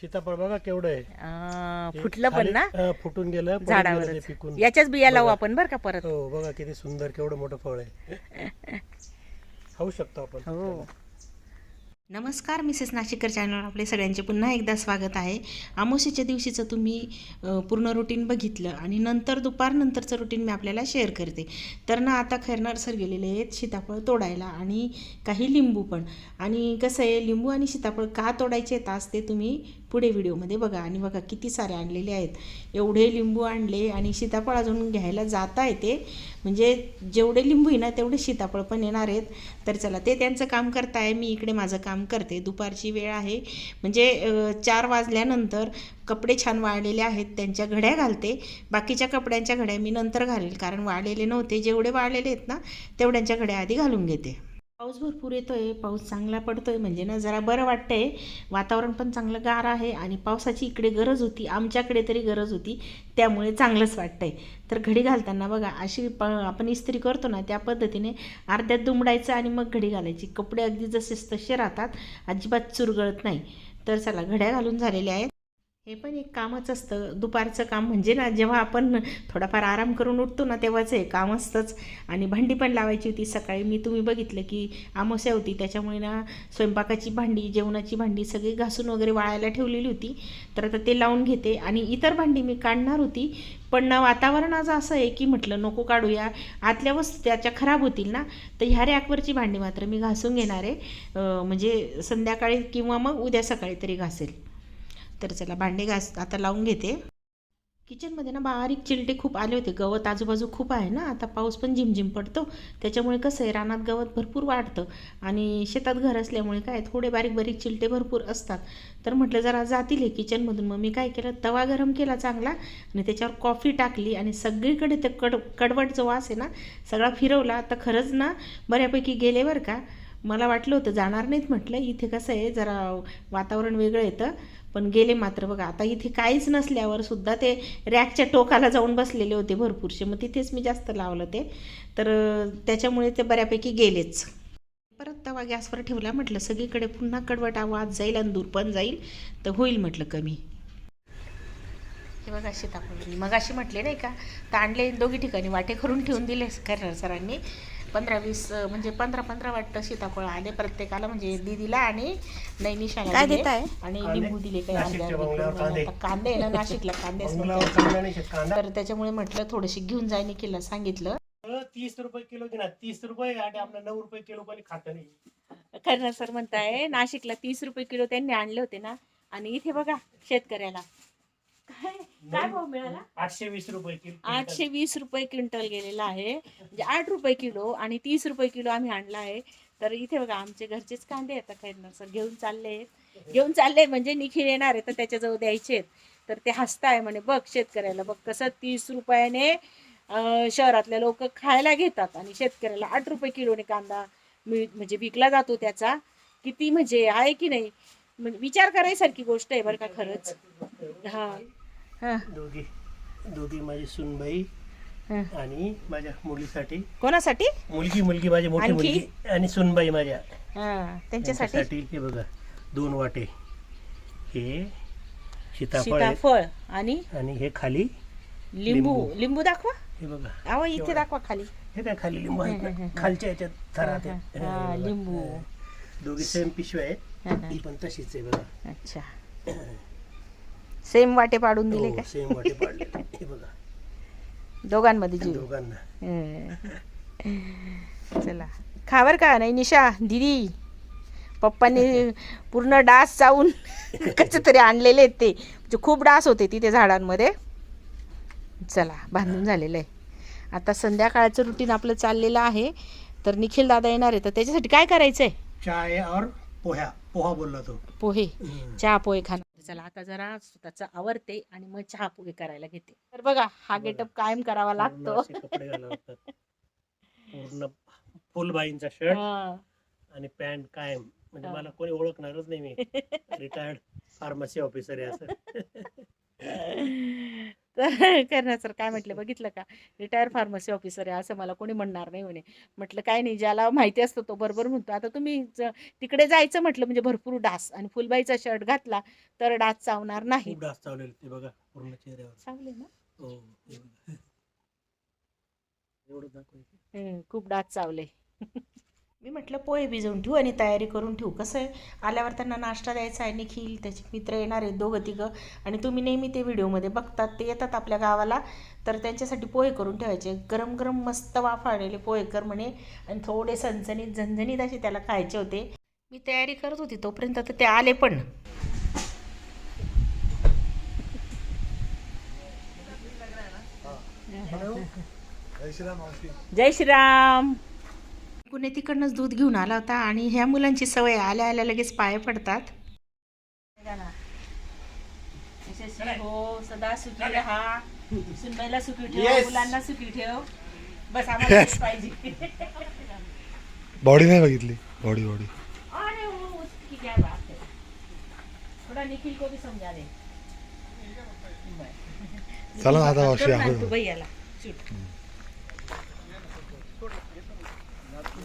सीताफळ बघा केवढं आहे. अं, फुटलं पण ना? फुटून गेलं पडून गेलं ते झाडावरच पिकून. याच्याच बिया लावू. आपण बरं का परत? हो बघा किती सुंदर केवढं मोठं फळ आहे. खाऊ शकतो आपण. हो. नमस्कार मिसेस नाशिकर चॅनल आपले सगळ्यांचे पुन्हा एकदा स्वागत आहे. अमावस्येच्या दिवशीचं तुम्ही अ, पूर्ण रुटीन बघितलं आणि नंतर दुपारनंतरचं रुटीन मी आपल्याला शेअर करते. तर ना आता खैरनार सर गेलेले आहेत सीताफळ तोडायला आणि काही लिंबू पण. आणि कसं आहे लिंबू आणि सीताफळ का तोडायचे आहेत आज ते तुम्ही पुढे व्हिडिओमध्ये बघा. आणि बघा किती सारे आणलेले आहेत. एवढे लिंबू आणले आणि सीताफळ अजून घ्यायला जाता येते म्हणजे जेवढे लिंबू आहे ना तेवढे सीताफळ पण येणार आहेत. तर चला ते त्यांचं काम करताय. मी इकडे माझं काम करते. दुपारची वेळ आहे. म्हणजे चार वाजल्यानंतर कपडे छान वाळलेले आहेत. त्यांच्या घड्या घालते. बाकीच्या कपड्यांच्या घड्या मी नंतर घालेल. कारण वाळलेले नव्हते. जेवढे वाळलेले आहेत ना तेवढ्यांच्या घड्या आधी घालून घेते. पाऊस भरपूर येतो आहे पाऊस चांगला पडतो आहे म्हणजे ना जरा बरं वाटतं आहे वातावरण पण चांगलं गार आहे आणि पावसाची इकडे गरज होती आमच्याकडे तरी गरज होती. त्यामुळे चांगलंच वाटतं आहे तर घडी घालताना बघा अशी प आपण इस्त्री करतो ना त्या पद्धतीने अर्ध्यात दुमडायचं आणि मग घडी घालायची. कपडे अगदी जसेच तसे राहतात अजिबात चुरगळत नाही. तर चला घड्या घालून झालेल्या आहेत. हे पण एक कामच असतं. दुपारचं काम म्हणजे ना जेव्हा आपण थोडाफार आराम करून उठतो ना तेव्हाच हे काम असतंच. आणि भांडी पण लावायची होती सकाळी. मी तुम्ही बघितलं की अमावस्या होती. त्याच्यामुळे ना स्वयंपाकाची भांडी जेवणाची भांडी सगळी घासून वगैरे वाळायला ठेवलेली होती. तर आता ते लावून घेते. आणि इतर भांडी मी काढणार होती. पण ना वातावरण आज असं आहे की म्हटलं नको काढूया. आतल्या वस्तू त्याच्या खराब होतील ना तर ह्या रॅकवरची भांडी मात्र मी घासून घेणार आहे. म्हणजे संध्याकाळी किंवा मग उद्या सकाळी तरी घासेल. तर चला भांडे घास आता लावून घेते. किचनमध्ये ना बारीक चिलटे खूप आले होते. गवत आजूबाजू खूप आहे ना. आता पाऊस पण झिमझिम पडतो. त्याच्यामुळे कसं आहे रानात गवत भरपूर वाढतं. आणि शेतात घर असल्यामुळे काय थोडे बारीक बारीक चिलटे भरपूर असतात. तर म्हटलं जरा जातील हे किचनमधून मग मी काय केलं तवा गरम केला चांगला आणि त्याच्यावर कॉफी टाकली आणि सगळीकडे ते कड कडवट जो वास आहे ना सगळा फिरवला. तर खरंच ना बऱ्यापैकी गेले बरं का. मला वाटलं होतं जाणार नाहीत म्हटलं. इथे कसं आहे जरा वातावरण वेगळं येतं. पण गेले मात्र. बघा आता इथे काहीच नसल्यावर सुद्धा ते रॅकच्या टोकाला जाऊन बसलेले होते भरपूरसे मग तिथेच मी जास्त लावलं ते. तर त्याच्यामुळे ते बऱ्यापैकी गेलेच. परत तवा गॅसवर ठेवला म्हटलं सगळीकडे पुन्हा कडवट आवाज जाईल आणि दूर पण जाईल तर होईल म्हटलं कमी. हे बघा सीताफळ. मग अशी म्हटले नाही का तर आणले दोघी ठिकाणी वाटे करून ठेवून दिले करणार सरांनी. पंधरा वीस म्हणजे पंधरा पंधरा वाटतं सीताफळ आले प्रत्येकाला म्हणजे दीदीला आणि नैनिशाला काय दिले. देताय? आणि. लिंबू दिले काही. कांदे. ना नाशिकला कांदे तर त्याच्यामुळे म्हटलं थोडीशी घेऊन जाय निखिलला सांगितलं तीस रुपये किलो घे ना तीस रुपये आणि आपलं नऊ रुपये किलो कोणी खात नाही खरं सर म्हणताय नाशिकला तीस रुपये किलो त्यांनी आणले होते ना आणि इथे बघा शेतकऱ्याला काय? काय भाव मिळाला? आठशे वीस रुपये किलो आठशे वीस रुपये क्विंटल गेलेला आहे. म्हणजे आठ रुपये किलो आणि तीस रुपये किलो आम्ही आणला आहे. तर इथे बघा आमचे घरचेच कांदे आता खैरणार सर घेऊन चालले आहेत. घेऊन चालले म्हणजे निखिल येणार आहे तर त्याच्याजवळ द्यायचे आहेत. तर ते हसताय म्हणे बघ शेतकऱ्याला बघ कसं तीस रुपयाने शहरातल्या लोक खायला घेतात आणि शेतकऱ्याला आठ रुपये किलोने कांदा मिळ म्हणजे विकला जातो त्याचा. किती म्हणजे आहे की नाही? म्हणजे विचार करायसारखी गोष्ट आहे बरं का खरंच. हा. हा. दोघी दोघी माझी सुनबाई हा. आणि माझ्या मुलीसाठी. कोणासाठी? मुलगी मुलगी माझी मोठी आणखी? मुलगी आणि सुनबाई माझ्या. हा त्यांच्यासाठी? त्यांच्यासाठी हे बघा दोन वाटे. हे सीताफळ आहे. सीताफळ आणि आणि हे खाली लिंबू. लिंबू. लिंबू दाखवा. हे बघा. अहो इथे दाखवा खाली. हे काय खाली लिंबू आहेत ना? खालच्या याच्यात थरात आहेत. हा, हे. बघा. लिंबू. दोघी सेम पिशव्या आहेत. हा. ही पण तशीच आहे बघा. अच्छा. सेम वाटे पाडून दिले का सेम वाटे पाडले. हे बघा. दोघांमध्ये जीव. दोघांना. हं. चला. खावर का? नाही निशा दिदी. पप्पांनी पूर्ण डास चावून कसे तरी आणलेले आहेत ते. म्हणजे खूप डास होते तिथे झाडांमध्ये. चला बांधून झालेलं आहे. आता संध्याकाळचं रुटीन आपलं चाललेलं आहे. तर निखिल दादा येणार आहे. तर त्याच्यासाठी काय करायचं आहे चाय और पोह्या पोहा बोलला तो. पोहे. चहा पोहे खाणार चला आता जरा स्वतःच आवरते आणि मग चहा पोहे करायला घेते. तर बघा हा बघा. गेटअप कायम करावा पूर्ण लागतो. असे कपडे घालावे लागतात पूर्ण फुलबाईंचा शर्ट हा. आणि पॅन्ट कायम. म्हणजे हा. मला कोणी ओळखणारच नाही मी. रिटायर्ड फार्मसी ऑफिसर आहे असं. तर करणार सर काय म्हटलं? बघितलं का? रिटायर फार्मसी ऑफिसर आहे असं मला कोणी म्हणणार नाही म्हणे. म्हटलं काय नाही ज्याला माहिती असतं तो बरोबर म्हणतो. आता तुम्ही तिकडे जायचं म्हटलं म्हणजे भरपूर डास आणि फुलबाईचा शर्ट घातला तर डास चावणार नाही. डास चावलेले ते बघा पूर्ण चेहऱ्यावर. चांगले ना? हो खूप डास चावले. मी म्हटलं पोहे भिजवून ठेवू आणि तयारी करून ठेवू. कसं आहे आल्यावर त्यांना नाश्ता द्यायचा आहे निखिल त्याचे मित्र येणार आहेत दोघं तिघं. आणि तुम्ही नेहमी ते व्हिडिओमध्ये बघतात ते येतात आपल्या गावाला. तर त्यांच्यासाठी पोहे करून ठेवायचे. गरम गरम मस्त वाफाळलेले पोहे कर म्हणे. आणि थोडे सणसणीत झणझणीत असे त्याला खायचे होते. मी तयारी करत होती तोपर्यंत तर ते आले पण. जय श्रीराम. कुणी तिकडनंच दूध घेऊन आला होता आणि ह्या मुलांची सवय आहे, आल्या आल्या लगेच पाय पडतात. हो सदा सुखी राहा. सुनबाईला सुखी ठेव मुलांना सुखी ठेव. बस आम्हाला पाहिजे. बॉडी नाही बघितली. बॉडी बॉडी अरे वो उसकी क्या बात है. थोड़ा निखिल को भी समझा दे. चला आता मावशी कर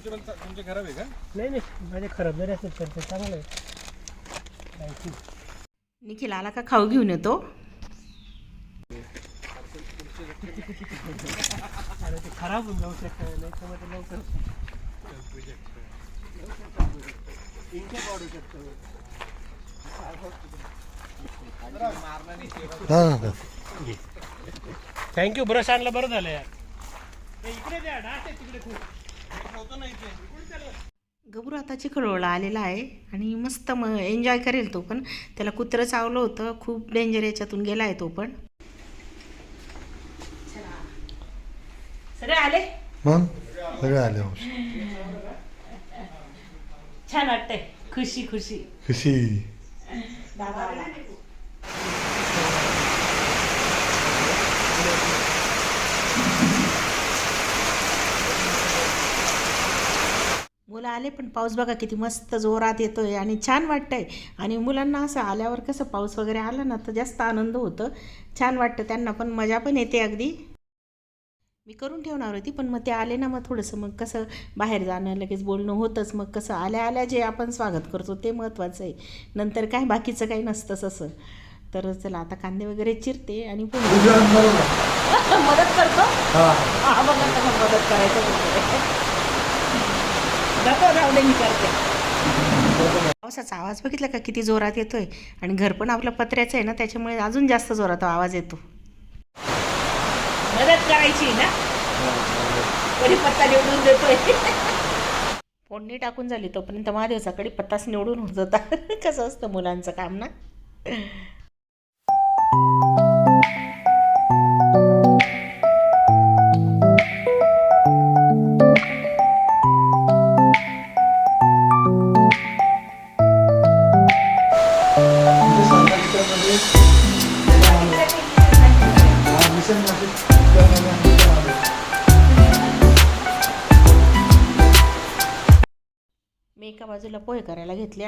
नाही नाही. माझे खराब जरी असेल तर ते चांगलं आहे. निखिल आला का? खाऊ घेऊन येतो. अरे ते खराब होऊन जाऊ शकतं. नाही तर मग लवकर. थँक्यू ब्रश आणला बरं झालं यार. इकडे द्या डास आहे तिकडे खूप. गबरू आता चिखलोळला आलेला आहे आणि मस्त म एन्जॉय करेल तो पण. त्याला कुत्रं चावलं होतं खूप डेंजर याच्यातून गेला आहे तो पण. सगळे आले? मग? सगळे आले मावशी छान वाटतंय. खुशी खुशी. खुशी. दादा आला. मुलं आले पण पाऊस बघा किती मस्त जोरात येतोय आणि छान वाटतंय. आणि मुलांना असं आल्यावर कसं पाऊस वगैरे आला ना तर जास्त आनंद होतं. छान वाटतं त्यांना पण मजा पण येते अगदी. मी करून ठेवणार होती पण मग ते आले ना मग थोडंसं मग कसं बाहेर जाणं लगेच बोलणं होतंच. मग कसं आल्या आल्या जे आपण स्वागत करतो ते महत्त्वाचं आहे. नंतर काय बाकीचं काही नसतंच असं. तर चला आता कांदे वगैरे चिरते आणि मदत करतो? हा. मदत करायचं. नको राहू दे मी करते पावसाचा आवाज बघितला का? किती जोरात येतोय. आणि घर पण आपलं पत्र्याचं आहे ना त्याच्यामुळे अजून जास्त जोरात आवाज येतो. मदत करायची ना? कढीपत्ता निवडून देतोय. फोडणी टाकून झाली तोपर्यंत महादेवचा कढीपत्ताच निवडून होत होता. कसं असतं मुलांचं काम ना?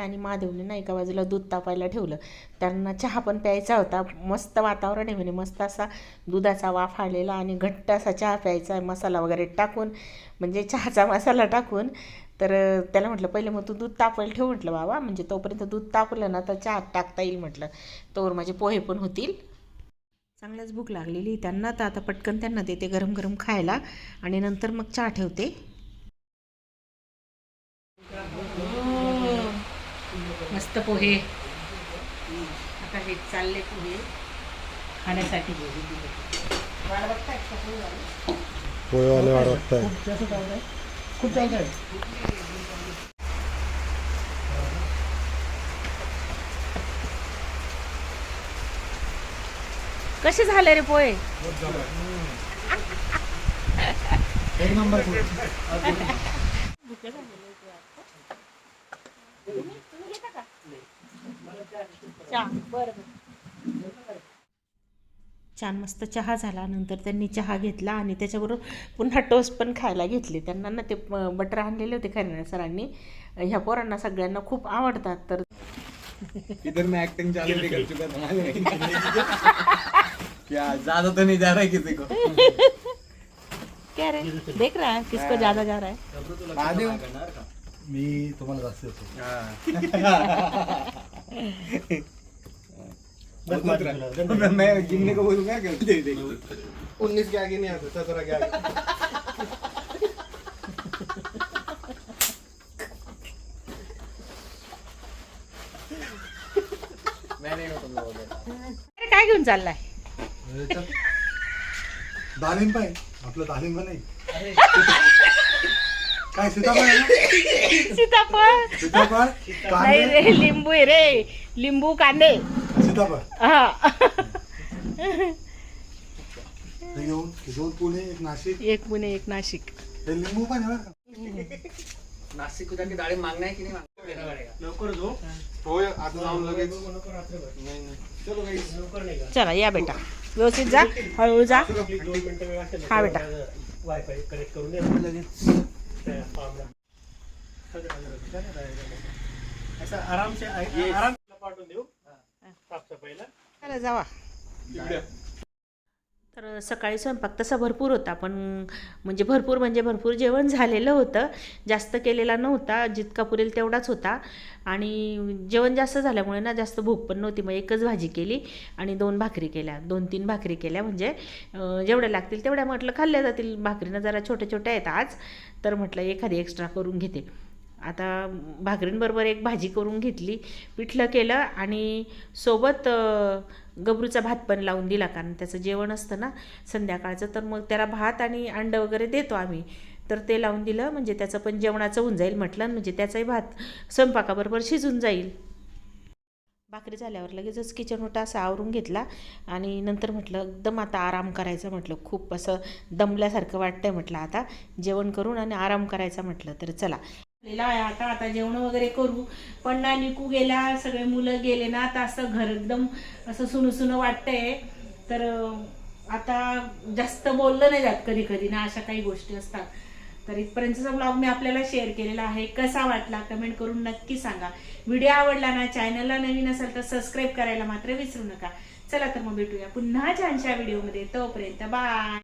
आणि महादेवने ना एका बाजूला दूध तापायला ठेवलं. त्यांना चहा पण प्यायचा होता. मस्त वातावरण आहे म्हणे. मस्त असा दुधाचा वाफ आलेला आणि घट्ट असा चहा प्यायचा आहे. मसाला वगैरे टाकून म्हणजे चहाचा मसाला टाकून. तर त्याला म्हटलं पहिले मग तू दूध तापायला ठेव म्हटलं बाबा. म्हणजे तोपर्यंत दूध तापलं ना तर चहा टाकता येईल म्हटलं. तोवर माझे पोहे पण होतील. चांगल्याच भूक लागलेली त्यांना तर आता पटकन त्यांना देते गरम गरम खायला. आणि नंतर मग चहा ठेवते. मस्त पोहे. आता हे चालले पोहे. खाण्यासाठी? पोहेवाले वाट बघताय. खूप चांगलं आहे. कसे झाले रे पोहे? एक नंबर छान मस्त चहा झाला. नंतर त्यांनी चहा घेतला आणि त्याच्याबरोबर पुन्हा टोस्ट पण खायला घेतले. त्यांना ना ते बटर आणलेले होते खऱ्या सरांनी. ह्या पोरांना सगळ्यांना खूप आवडतात. तर इधर मैं एक्टिंग चालू भी कर चुका था क्या ज्यादा तो नहीं जा रहा है किसी को? क्या रे? देख रहा है किसको ज्यादा जा रहा है? मी तुम्हाला जास्त बस मात्र तुला. गणपती. मैं गिनने को बोलूंगा क्या दे दे उन्नीस के आगे नहीं आता सत्रह के आगे मैं नहीं हूँ तुम लोगों के अरे काय घेऊन चाललाय दालिंब आहे आपलं दालिंब नाही काय सीताफळ आहे ना? सीताफळ. सीताफळ नाही कांदे रे लिंबू आहे रे. लिंबू कांदे. सीताफळ. हा. हे घेऊन हे दोन पुणे एक नाशिक. एक पुणे एक नाशिक. हे लिंबू पण आहे बरं का? नासिक को जाके दाढ़ी मांगना है कि नहीं मांगना लवकर झोप होय आता जाऊन लगेच. नको रात्रभर नाही नाही. चलो काही लवकर नाही का चला या बेटा. व्यवस्थित जा. हळूहळू जा. आपली दोन मिनिटं वेळ असेल. हा बेटा. वायफाय कनेक्ट करून दे. ना असं आरामसे आराम पाठवून देऊ साफसफाईला जावा तर सकाळी स्वयंपाक तसा भरपूर होता पण म्हणजे भरपूर म्हणजे भरपूर जेवण झालेलं होतं. जास्त केलेला नव्हता जितका पुरेल तेवढाच होता. आणि जेवण जास्त झाल्यामुळे ना जास्त भूक पण नव्हती मग एकच भाजी केली आणि दोन भाकरी केल्या. दोन तीन भाकरी केल्या म्हणजे जेवढ्या लागतील तेवढ्या म्हटलं खाल्ल्या जातील. भाकरीनं जरा छोट्या छोट्या आहेत आज तर म्हटलं एखादी एक्स्ट्रा करून घेते. आता भाकरींबरोबर एक भाजी करून घेतली पिठलं केलं आणि सोबत गबरूचा भात पण लावून दिला कारण त्याचं जेवण असतं ना संध्याकाळचं. तर मग त्याला भात आणि अंडं वगैरे देतो आम्ही. तर ते लावून दिलं म्हणजे त्याचं पण जेवणाचं होऊन जाईल म्हटलं म्हणजे त्याचाही भात स्वयंपाकाबरोबर शिजून जाईल. भाकरी झाल्यावर लगेचच किचन ओटा असा आवरून घेतला. आणि नंतर म्हटलं एकदम आता आराम करायचा म्हटलं. खूप असं दमल्यासारखं वाटतंय म्हटलं आता. जेवण करून आणि आराम करायचा म्हटलं तर चला. झालेला आहे. आता आता जेवण वगैरे करू. पण ना निकू गेला सगळे मुलं गेले ना आता असं घर एकदम असं सुनं सुनं वाटतंय. तर आता जास्त बोललं नाही जात कधी कधी ना अशा काही गोष्टी असतात. तर इथपर्यंतचा ब्लॉग मी आपल्याला शेअर केलेला आहे. कसा वाटला कमेंट करून नक्की सांगा. व्हिडिओ आवडला ना चॅनलला नवीन असेल तर सबस्क्राईब करायला मात्र विसरू नका. चला तर मग भेटूया पुन्हा छानशा व्हिडिओमध्ये तोपर्यंत बाय